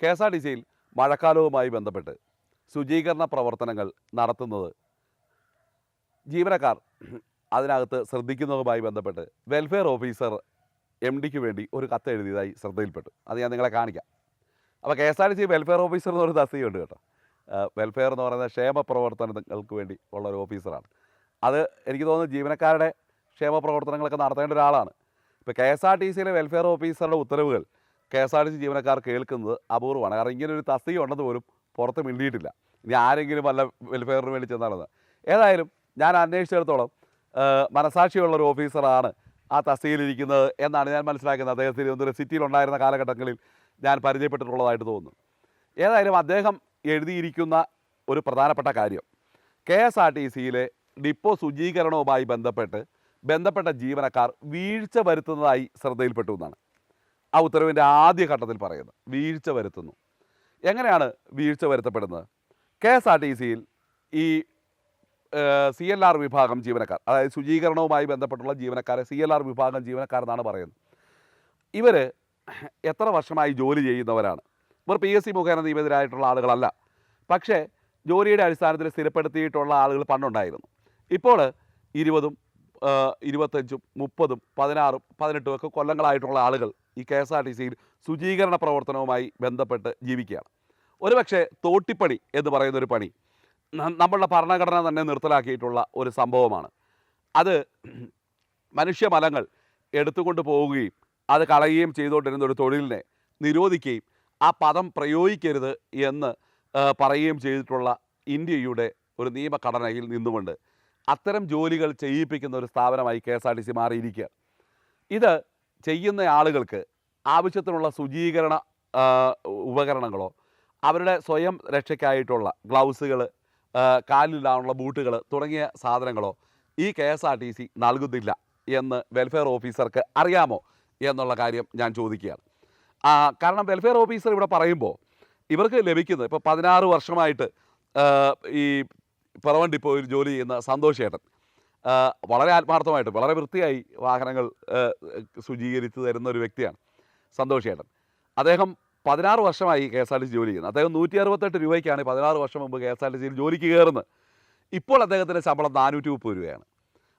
K S R T സിയിൽ മഴക്കാലവുമായി ബന്ധപ്പെട്ട് ശുചീകരണ പ്രവർത്തനങ്ങൾ നടത്തുന്നത്. ജീവനക്കാർ അതിനകത്ത് ശ്രദ്ധിക്കുന്നതുമായി ബന്ധപ്പെട്ട് വെൽഫെയർ ഓഫീസർ എം ഡിക്ക് വേണ്ടി ഒരു കത്ത് എഴുതിയതായി ശ്രദ്ധയിൽപ്പെട്ടു. അത് ഞാൻ നിങ്ങളെ കാണിക്കാം. അപ്പോൾ K S R T C welfare officer എന്ന് പറയുന്ന തസ്തികയുണ്ട് കേട്ടോ. വെൽഫെയർ എന്ന് പറയുന്ന ക്ഷേമ പ്രവർത്തനങ്ങൾക്ക് വേണ്ടി ഉള്ള ഒരു ഓഫീസറാണ് അത് എനിക്ക് തോന്നുന്നു ജീവനക്കാരുടെ ക്ഷേമ പ്രവർത്തനങ്ങളൊക്കെ നടത്തേണ്ട ഒരാളാണ്. ഇപ്പോൾ കെ എസ് ആർ ടി സിയിലെ വെൽഫെയർ ഓഫീസറുടെ ഉത്തരവുകൾ K S R T C ജീവനക്കാർ കേൾക്കുന്നത് അപൂർവമാണ്. കാരണം ഇങ്ങനെ ഒരു തസ്തിക ഉണ്ടെന്ന് പോലും പുറത്ത് മിണ്ടിയിട്ടില്ല. ഇനി ആരെങ്കിലും വല്ല വെൽഫെയറിന് വേണ്ടി ചെന്നാണെന്ന് ഏതായാലും ഞാൻ അന്വേഷിച്ചിടത്തോളം മനസാക്ഷിയുള്ള ഒരു ഓഫീസറാണ് ആ തസ്തികയിലിരിക്കുന്നത് എന്നാണ് ഞാൻ മനസ്സിലാക്കുന്നത്. അദ്ദേഹം തിരുവനന്തപുരം സിറ്റിയിലുണ്ടായിരുന്ന കാലഘട്ടങ്ങളിൽ ഞാൻ പരിചയപ്പെട്ടിട്ടുള്ളതായിട്ട് തോന്നുന്നു. ഏതായാലും അദ്ദേഹം എഴുതിയിരിക്കുന്ന ഒരു പ്രധാനപ്പെട്ട കാര്യം. കെ എസ് ആർ ടി സിയിലെ ഡിപ്പോ ശുചീകരണവുമായി ബന്ധപ്പെട്ട് ബന്ധപ്പെട്ട ജീവനക്കാർ വീഴ്ച വരുത്തുന്നതായി ശ്രദ്ധയിൽപ്പെട്ടു എന്നാണ്. ആ ഉത്തരവിന്റെ ആദ്യ ഘട്ടത്തിൽ പറയുന്നത് വീഴ്ച വരുത്തുന്നു. എങ്ങനെയാണ് വീഴ്ച വരുത്തപ്പെടുന്നത്? കെ എസ് ആർ ടി സിയിൽ ഈ സി എൽ ആർ വിഭാഗം ജീവനക്കാർ അതായത് ശുചീകരണവുമായി ബന്ധപ്പെട്ടുള്ള ജീവനക്കാരെ സി എൽ ആർ വിഭാഗം ജീവനക്കാർ എന്നാണ് പറയുന്നത്. ഇവർ എത്ര വർഷമായി ജോലി ചെയ്യുന്നവരാണ്. ഇവർ പി എസ് സി മുഖേന നിയമിതരായിട്ടുള്ള ആളുകളല്ല. പക്ഷേ ജോലിയുടെ അടിസ്ഥാനത്തിൽ സ്ഥിരപ്പെടുത്തിയിട്ടുള്ള ആളുകൾ പണ്ടുണ്ടായിരുന്നു. ഇപ്പോൾ ഇരുപതും ഇരുപത്തഞ്ചും മുപ്പതും പതിനാറും പതിനെട്ടും ഒക്കെ കൊല്ലങ്ങളായിട്ടുള്ള ആളുകൾ ഈ കെ എസ് ആർ ടി സിയിൽ ശുചീകരണ പ്രവർത്തനവുമായി ബന്ധപ്പെട്ട് ജീവിക്കുകയാണ്. ഒരുപക്ഷെ തോട്ടിപ്പണി എന്ന് പറയുന്ന ഒരു പണി നമ്മളുടെ ഭരണഘടന തന്നെ നിർത്തലാക്കിയിട്ടുള്ള ഒരു സംഭവമാണ്. അത് മനുഷ്യമലങ്ങൾ എടുത്തുകൊണ്ട് പോവുകയും അത് കളയുകയും ചെയ്തുകൊണ്ടിരുന്ന ഒരു തൊഴിലിനെ നിരോധിക്കുകയും ആ പദം പ്രയോഗിക്കരുത് എന്ന് പറയുകയും ചെയ്തിട്ടുള്ള ഇന്ത്യയുടെ ഒരു നിയമഘടനയിൽ നിന്നുകൊണ്ട് അത്തരം ജോലികൾ ചെയ്യിപ്പിക്കുന്ന ഒരു സ്ഥാപനമായി K S R T C മാറിയിരിക്കുക ഇത് ചെയ്യുന്ന ആളുകൾക്ക് ആവശ്യത്തിനുള്ള ശുചീകരണ ഉപകരണങ്ങളോ അവരുടെ സ്വയം രക്ഷയ്ക്കായിട്ടുള്ള ഗ്ലൗസുകൾ കാലിലാണുള്ള ബൂട്ടുകൾ തുടങ്ങിയ സാധനങ്ങളോ ഈ K S R T C നൽകുന്നില്ല എന്ന് വെൽഫെയർ ഓഫീസർക്ക് അറിയാമോ എന്നുള്ള കാര്യം ഞാൻ ചോദിക്കുകയാണ്. കാരണം വെൽഫെയർ ഓഫീസർ ഇവിടെ പറയുമ്പോൾ ഇവർക്ക് ലഭിക്കുന്നത് ഇപ്പോൾ പതിനാറ് വർഷമായിട്ട് ഈ പിറവൻ ഡിപ്പോയിൽ ജോലി ചെയ്യുന്ന സന്തോഷ് ഏട്ടൻ. വളരെ ആത്മാർത്ഥമായിട്ട് വളരെ വൃത്തിയായി വാഹനങ്ങൾ ശുചീകരിച്ച് തരുന്ന ഒരു വ്യക്തിയാണ് സന്തോഷ് ഏട്ടൻ. അദ്ദേഹം പതിനാറ് വർഷമായി K S R T C ജോലി ചെയ്യുന്നത് അദ്ദേഹം നൂറ്റി അറുപത്തെട്ട് രൂപയ്ക്കാണ് പതിനാറ് വർഷം മുമ്പ് കെ എസ് ആർ ടി സിയിൽ ജോലിക്ക് കയറുന്നത്. ഇപ്പോൾ അദ്ദേഹത്തിന്റെ ശമ്പളം നാനൂറ്റി മുപ്പത് രൂപയാണ്.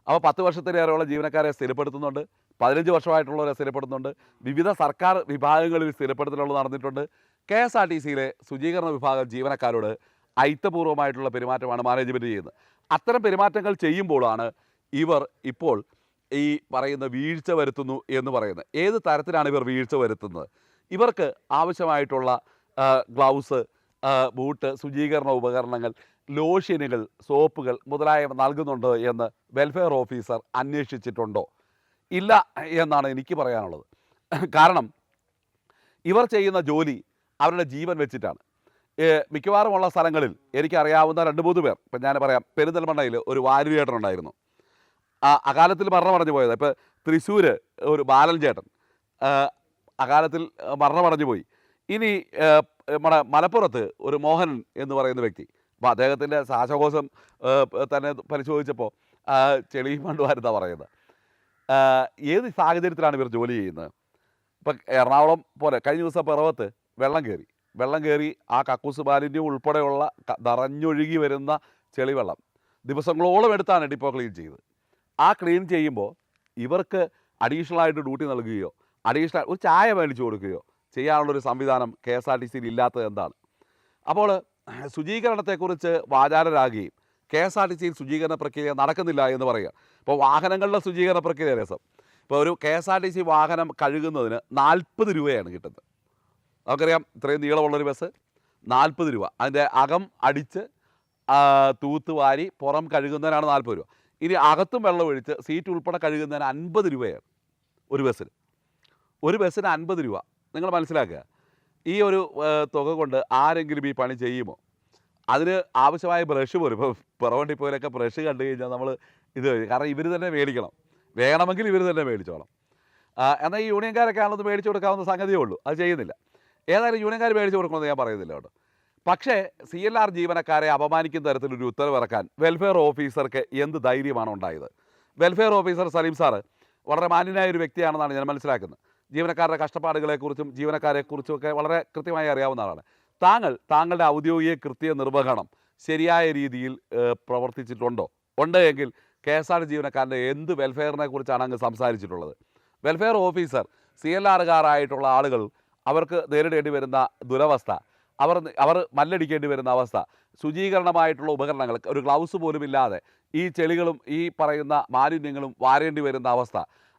അപ്പോൾ പത്ത് വർഷത്തിലേറെയുള്ള ജീവനക്കാരെ സ്ഥിരപ്പെടുത്തുന്നുണ്ട്. പതിനഞ്ച് വർഷമായിട്ടുള്ളവരെ സ്ഥിരപ്പെടുത്തുന്നുണ്ട്. വിവിധ സർക്കാർ വിഭാഗങ്ങളിൽ സ്ഥിരപ്പെടുത്തലുകൾ നടന്നിട്ടുണ്ട്. കെ എസ് ആർ ടി സിയിലെ ശുചീകരണ വിഭാഗം ജീവനക്കാരോട് ഐത്തപൂർവമായിട്ടുള്ള പെരുമാറ്റമാണ് മാനേജ്മെന്റ് ചെയ്യുന്നത്. അത്തരം പെരുമാറ്റങ്ങൾ ചെയ്യുമ്പോഴാണ് ഇവർ ഇപ്പോൾ ഈ പറയുന്ന വീഴ്ച വരുത്തുന്നു എന്ന് പറയുന്നത്. ഏത് തരത്തിലാണ് ഇവർ വീഴ്ച വരുത്തുന്നത്? ഇവർക്ക് ആവശ്യമായിട്ടുള്ള ഗ്ലൗസ് ബൂട്ട് ശുചീകരണ ഉപകരണങ്ങൾ ലോഷനുകൾ സോപ്പുകൾ മുതലായവ നൽകുന്നുണ്ടോ എന്ന് വെൽഫെയർ ഓഫീസർ അന്വേഷിച്ചിട്ടുണ്ടോ? ഇല്ല എന്നാണ് എനിക്ക് പറയാനുള്ളത്. കാരണം ഇവർ ചെയ്യുന്ന ജോലി അവരുടെ ജീവൻ വെച്ചിട്ടാണ്. മിക്കവാറുമുള്ള സ്ഥലങ്ങളിൽ എനിക്കറിയാവുന്ന രണ്ട് മൂന്ന് പേർ. ഇപ്പം ഞാൻ പറയാം പെരിന്തൽമണ്ണയിൽ ഒരു ഉണ്ടായിരുന്നു അകാലത്തിൽ മരണമടഞ്ഞു പോയത്. ഇപ്പോൾ തൃശ്ശൂർ ഒരു ബാലൻ ചേട്ടൻ. അകാലത്തിൽ മരണമടഞ്ഞു പോയി. ഇനി നമ്മുടെ മലപ്പുറത്ത് ഒരു മോഹൻ എന്ന് പറയുന്ന വ്യക്തി. അപ്പോൾ അദ്ദേഹത്തിന്റെ ശ്വാസകോശം തന്നെ പരിശോധിച്ചപ്പോൾ ചെളി ചെളിയും മണ്ടുമായിരുന്നാണ് പറയുന്നത്. ഏത് സാഹചര്യത്തിലാണ് ഇവർ ജോലി ചെയ്യുന്നത്? ഇപ്പം എറണാകുളം പോലെ കഴിഞ്ഞ ദിവസം പിറവത്ത് വെള്ളം കയറി. വെള്ളം കയറി ആ കക്കൂസ് മാലിന്യം ഉൾപ്പെടെയുള്ള നിറഞ്ഞൊഴുകി വരുന്ന ചെളിവെള്ളം ദിവസങ്ങളോളം എടുത്താണ് ഡിപ്പോ ക്ലീൻ ചെയ്തത്. ആ ക്ലീൻ ചെയ്യുമ്പോൾ ഇവർക്ക് അഡീഷണൽ ആയിട്ട് ഡ്യൂട്ടി നൽകുകയോ അഡീഷണൽ ഒരു ചായ മേടിച്ചു കൊടുക്കുകയോ ചെയ്യാനുള്ളൊരു സംവിധാനം കെ എസ് ആർ ടി സിയിൽ ഇല്ലാത്തത് എന്താണ്? അപ്പോൾ ശുചീകരണത്തെക്കുറിച്ച് വാചാലരാകുകയും കെ എസ് ആർ ടി സിയിൽ ശുചീകരണ പ്രക്രിയ നടക്കുന്നില്ല എന്ന് പറയുക. ഇപ്പോൾ വാഹനങ്ങളുടെ ശുചീകരണ പ്രക്രിയ രസം ഇപ്പോൾ ഒരു K S R T C വാഹനം കഴുകുന്നതിന് നാൽപ്പത് രൂപയാണ് കിട്ടുന്നത്. നമുക്കറിയാം ഇത്രയും നീളമുള്ളൊരു ബസ് നാൽപ്പത് രൂപ. അതിന്റെ അകം അടിച്ച് തൂത്ത് വാരി പുറം കഴുകുന്നതിനാണ് നാൽപ്പത് രൂപ. ഇനി അകത്തും വെള്ളം ഒഴിച്ച് സീറ്റ് ഉൾപ്പെടെ കഴുകുന്നതിന് അൻപത് രൂപയാണ് ഒരു ബസ്സിന്. ഒരു ബസ്സിന് അൻപത് രൂപ. നിങ്ങൾ മനസ്സിലാക്കുക. ഈ ഒരു തുക കൊണ്ട് ആരെങ്കിലും ഈ പണി ചെയ്യുമോ? അതിന് ആവശ്യമായ ബ്രഷ് പോലും ഇപ്പോൾ പുറവണ്ടി പോലൊക്കെ ബ്രഷ് കണ്ടു കഴിഞ്ഞാൽ നമ്മൾ ഇത് കാരണം ഇവർ തന്നെ മേടിക്കണം. വേണമെങ്കിൽ ഇവർ തന്നെ മേടിച്ചോളാം. എന്നാൽ ഈ യൂണിയൻകാരൊക്കെ ആണെന്ന് മേടിച്ചു കൊടുക്കാവുന്ന സംഗതിയേ ഉള്ളൂ. അത് ചെയ്യുന്നില്ല. ഏതായാലും യൂണിയൻകാർ മേടിച്ചു കൊടുക്കണമെന്ന് ഞാൻ പറയുന്നില്ല കേട്ടോ. പക്ഷേ സി എൽ ആർ ജീവനക്കാരെ അപമാനിക്കുന്ന തരത്തിലൊരു ഉത്തരവിറക്കാൻ വെൽഫെയർ ഓഫീസർക്ക് എന്ത് ധൈര്യമാണ് ഉണ്ടായത്? വെൽഫെയർ ഓഫീസർ സലീം സാറ് വളരെ മാന്യനായ ഒരു വ്യക്തിയാണെന്നാണ് ഞാൻ മനസ്സിലാക്കുന്നത്. ജീവനക്കാരുടെ കഷ്ടപ്പാടുകളെക്കുറിച്ചും ജീവനക്കാരെക്കുറിച്ചും ഒക്കെ വളരെ കൃത്യമായി അറിയാവുന്ന ആളാണ്. താങ്കൾ താങ്കളുടെ ഔദ്യോഗിക കൃത്യ നിർവഹണം ശരിയായ രീതിയിൽ പ്രവർത്തിച്ചിട്ടുണ്ടോ? ഉണ്ട് എങ്കിൽ കെ എസ് ആർ ജീവനക്കാരന്റെ എന്ത് വെൽഫെയറിനെ കുറിച്ചാണ് അങ്ങ് സംസാരിച്ചിട്ടുള്ളത്? വെൽഫെയർ ഓഫീസർ സി എൽ ആറുകാരായിട്ടുള്ള ആളുകൾ അവർക്ക് നേരിടേണ്ടി വരുന്ന ദുരവസ്ഥ അവർ അവർ മല്ലടിക്കേണ്ടി വരുന്ന അവസ്ഥ ശുചീകരണമായിട്ടുള്ള ഉപകരണങ്ങൾ ഒരു ഗ്ലൗസ് പോലും ഇല്ലാതെ ഈ ചെളികളും ഈ പറയുന്ന മാലിന്യങ്ങളും വാരേണ്ടി വരുന്ന അവസ്ഥ.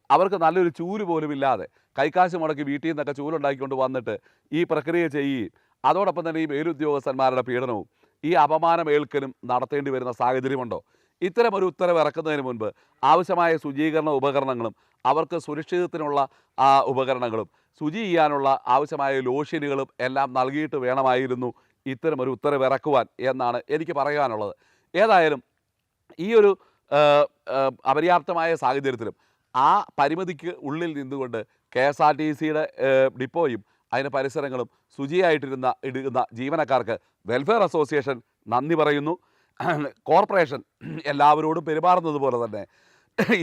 അവർക്ക് നല്ലൊരു ചൂൽ പോലും ഇല്ലാതെ കൈക്കാശ് മുടക്കി വീട്ടിൽ നിന്നൊക്കെ ചൂലുണ്ടാക്കിക്കൊണ്ട് വന്നിട്ട് ഈ പ്രക്രിയ ചെയ്യുകയും അതോടൊപ്പം തന്നെ ഈ മേലുദ്യോഗസ്ഥന്മാരുടെ പീഡനവും ഈ അപമാനം ഏൽക്കലും നടത്തേണ്ടി വരുന്ന സാഹചര്യമുണ്ടോ? ഇത്തരം ഒരു ഉത്തരവ് ഇറക്കുന്നതിന് മുൻപ് ആവശ്യമായ ശുചീകരണ ഉപകരണങ്ങളും അവർക്ക് സുരക്ഷിതത്തിനുള്ള ആ ഉപകരണങ്ങളും ശുചി ചെയ്യാനുള്ള ആവശ്യമായ ലോഷനുകളും എല്ലാം നൽകിയിട്ട് വേണമായിരുന്നു ഇത്തരം ഒരു ഉത്തരവ് ഇറക്കുവാൻ എന്നാണ് എനിക്ക് പറയാനുള്ളത്. ഏതായാലും ഈ ഒരു അപര്യാപ്തമായ സാഹചര്യത്തിലും ആ പരിമിതിക്ക് ഉള്ളിൽ നിന്നുകൊണ്ട് കെ എസ് ആർ ടി സിയുടെ ഡിപ്പോയും അതിന്റെ പരിസരങ്ങളും ശുചിയായിട്ടിരുന്ന ഇടുന്ന ജീവനക്കാർക്ക് വെൽഫെയർ അസോസിയേഷൻ നന്ദി പറയുന്നു. കോർപ്പറേഷൻ എല്ലാവരോടും പെരുമാറുന്നത് പോലെ തന്നെ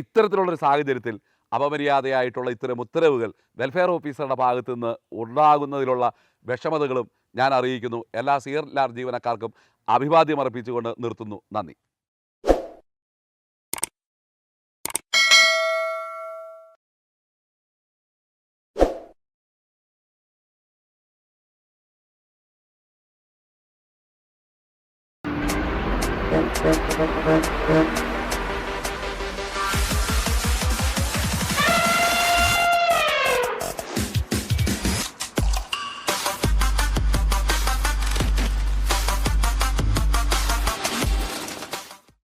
ഇത്തരത്തിലുള്ളൊരു സാഹചര്യത്തിൽ അപമര്യാദയായിട്ടുള്ള ഇത്തരം ഉത്തരവുകൾ വെൽഫെയർ ഓഫീസറുടെ ഭാഗത്തു നിന്ന് ഉണ്ടാകുന്നതിലുള്ള വിഷമതകളും ഞാൻ അറിയിക്കുന്നു. എല്ലാ സി ലാർ ജീവനക്കാർക്കും അഭിവാദ്യം അർപ്പിച്ചുകൊണ്ട് നിർത്തുന്നു. നന്ദി. Thank you.